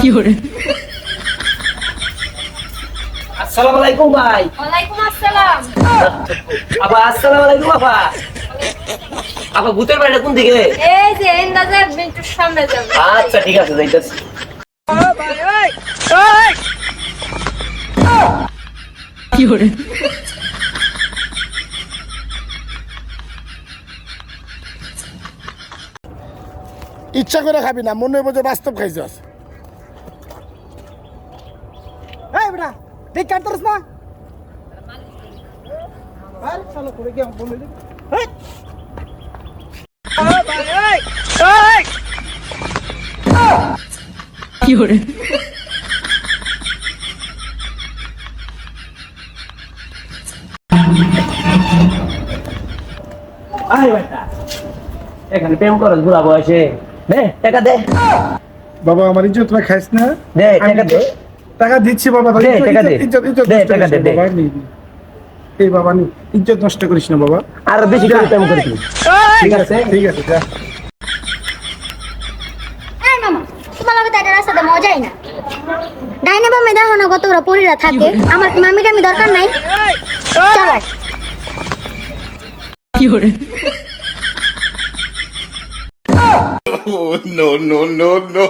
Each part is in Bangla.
fiore, আসসালামু আলাইকুম ভাই। ওয়ালাইকুম আসসালাম। আপা আসসালামু আলাইকুম আপা। আপা ভূতের বাড়িটা কোন দিকে? এই যে এন্দাজে মিন্টুর সামনে যাবে। আচ্ছা ঠিক আছে যাইতেছি। fiore, ইচ্ছা করে খাবি না মনে যে বাস্তব খাইছস। না? আরে চলো করে কি বলে দিবি? এই fiore, আয় বেটা এখানে প্রেম করস বুড়া বয়সে। দে টাকা দে। বাবা আমার ইজ্জত না খাইস না। দে টাকা দে। টাকা দিচ্ছি বাবা দে, টাকা দে। এই বাবা নি ইজ্জত নষ্ট করিস না বাবা। আর বেশি করে প্রেম করিস ঠিক আছে? ঠিক আছে যা। ডাইনে বামে দেখো না কত পরিরা থাকে। আমার মামি টামি দরকার নাই? fiore, no, no, no, no.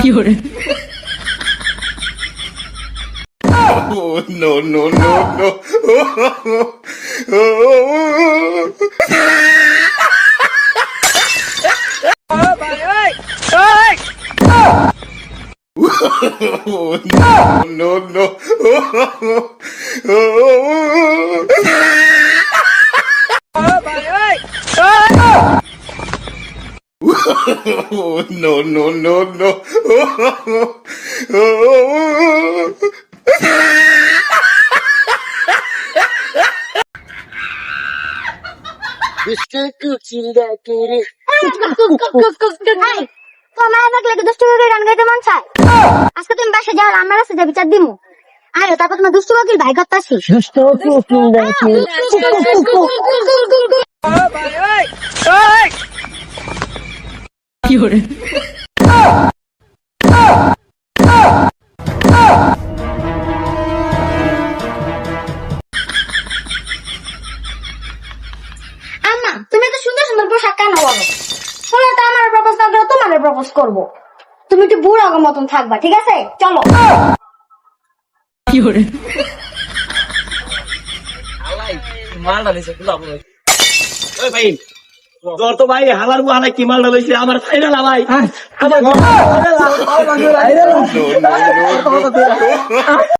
Fiore, oh, no, no, no, no. oh, no, no. Oh, no, no, no, no. মন আজকে তুমি বাসা যাও আমার কাছে যাবি চার দিমু। আরে তারপর তোমার দুষ্টু কাকির ভাই করতাছি fiore, তুমি তো সুন্দর সুন্দর পোশাক কেন বলো শুনে তো আমার প্রপোজ না করে তোমার প্রপোজ করব। তুমি একটু বুড়ো আগের মতন থাকবা ঠিক আছে? চলো। মালটা লইছে ওই ভাই তোর তো ভাই হালার হালাই কি মালটা লইছে আমার ফাইনাল ভাই আমার.